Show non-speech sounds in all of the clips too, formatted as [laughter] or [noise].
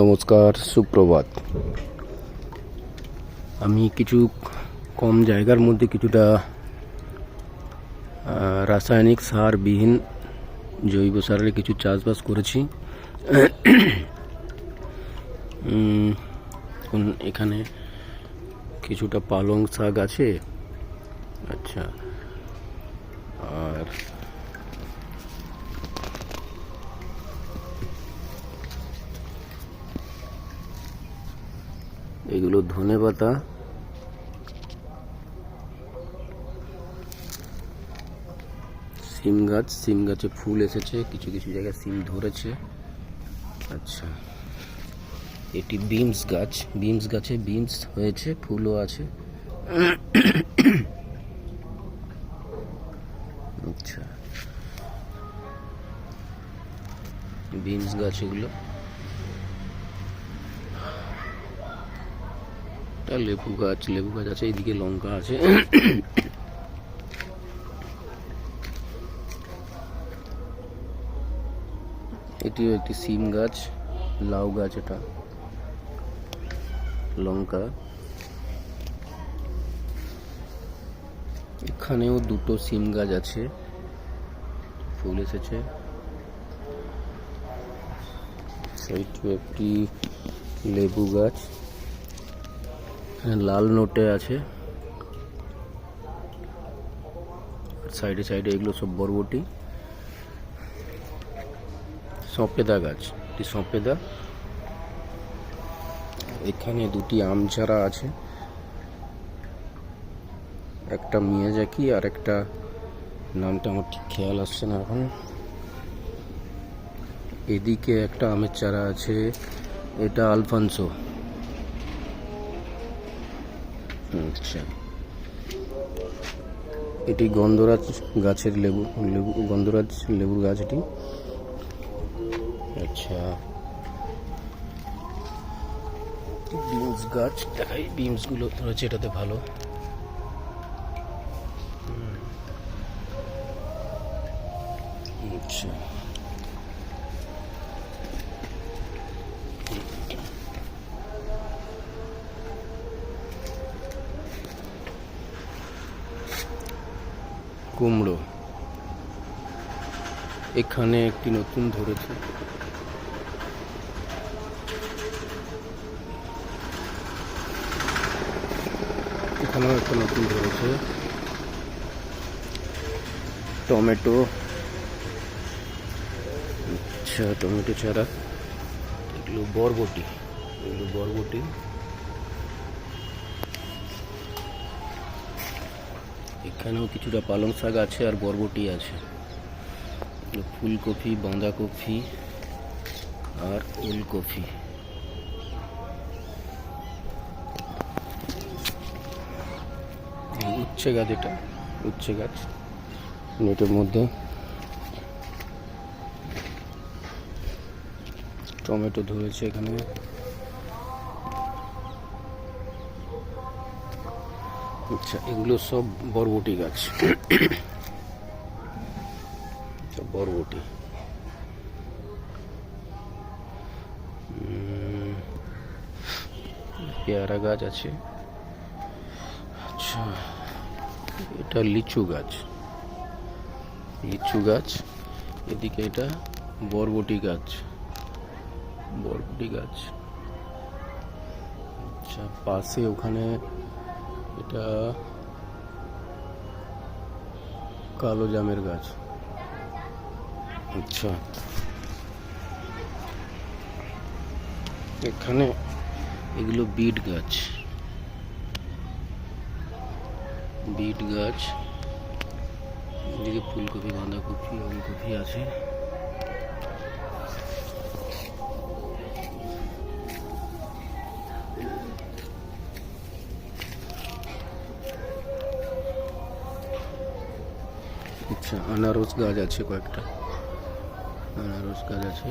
নমস্কার, সুপ্রভাত। আমি কিছু কম জায়গার মধ্যে কিছুটা রাসায়নিক সারবিহীন জৈব সারের কিছু চাষবাস করেছি। এখানে কিছুটা পালং শাক আছে। আচ্ছা। এগুলো ধনে পাতা। সিম গাছ, সিম গাছে ফুল এসেছে, কিছু কিছু জায়গায় সিম ধরেছে। আচ্ছা এটি বিমস গাছ। বিমস গাছে বিমস হয়েছে, ফুলও আছে। আচ্ছা বিমস গাছ এগুলো। একটা লেবু গাছ লেবু গাছ আছে, এইদিকে লঙ্কা আছে। এটিও একটি সিম গাছ, লাউ গাছ এটা। লঙ্কা। এখানেও দুটো সিম গাছ আছে, ফুল এসেছে। একটি লেবু গাছ। লাল নোটে আছে। সাইডে সাইডে এগুলো সব বরবটি। সপেদা গাছ এটি সপেদা। এখানে দুটি আম চারা আছে। একটা মিয়াজাকি আর একটা, নামটা আমার ঠিক খেয়াল আসছে না এখন। এদিকে একটা আমের চারা আছে, এটা আলফানসো। আচ্ছা। এটি গন্ধরাজ গাছের লেবু লেবু, গন্ধরাজ লেবুর গাছ এটি। আচ্ছা। বিনস গাছ, দেখাই বিনসগুলো ধরেছে এটাতে ভালো। আচ্ছা। কুমড়ো। এখানে একটি নতুন ধরেছে। এখানেও একটা নতুন ধরেছে। টমেটো। আচ্ছা টমেটো চারা এগুলো বরবটি। এগুলো বরবটি। এখানেও কিছুটা পালং শাক আছে আর বরবটি আছে। ফুলকপি বাঁধাকপি আর ওলকপি। উচ্ছে গাছ এটা, উচ্ছে গাছ। নেটের মধ্যে টমেটো ধরেছে এখানে। আচ্ছা এগুলো সব বরবটি গাছ। বরবটি। পেয়ারা গাছ আছে। আচ্ছা এটা লিচু গাছ। লিচু গাছ, এদিকে এটা বরবটি গাছ। বরবটি গাছ। আচ্ছা পাশে ওখানে এটা কালো জামের গাছ। আচ্ছা। এখানে এগুলো বিট গাছ। বিট গাছ। এদিকে ফুলকপি, বাঁধাকপি, ওলকপি আছে। আচ্ছা আনারস গাছ আছে কয়েকটা। আনারস গাছ আছে।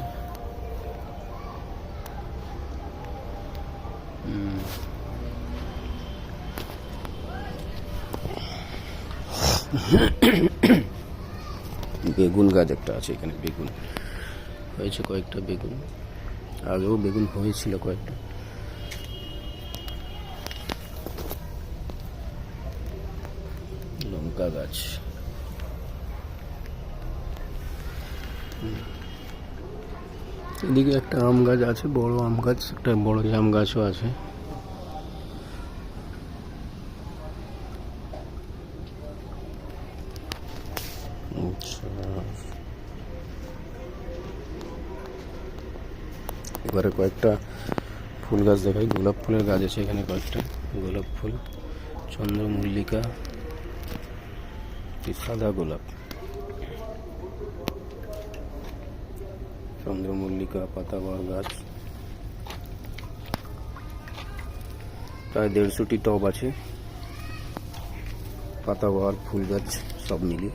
বেগুন গাছ একটা আছে এখানে, বেগুন। হয়েছে কয়েকটা বেগুন। আগেও বেগুন হয়েছিল কয়েকটা। লঙ্কা গাছ। এদিকে একটা আম গাছ আছে, বড় আম গাছ, একটা বড় জাম গাছও আছে। আচ্ছা। এবারে কয়েকটা ফুল গাছ দেখাই। গোলাপ ফুলের গাছ আছে এখানে কয়েকটা। গোলাপ ফুল, চন্দ্রমল্লিকা সাদা গোলাপ। চন্দ্রমল্লিকা পাতাবাহার গাছ প্রায় দেড়শোটি টব আছে পাতাবাহার ফুল গাছ সব মিলিয়ে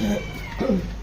Yeah. [coughs]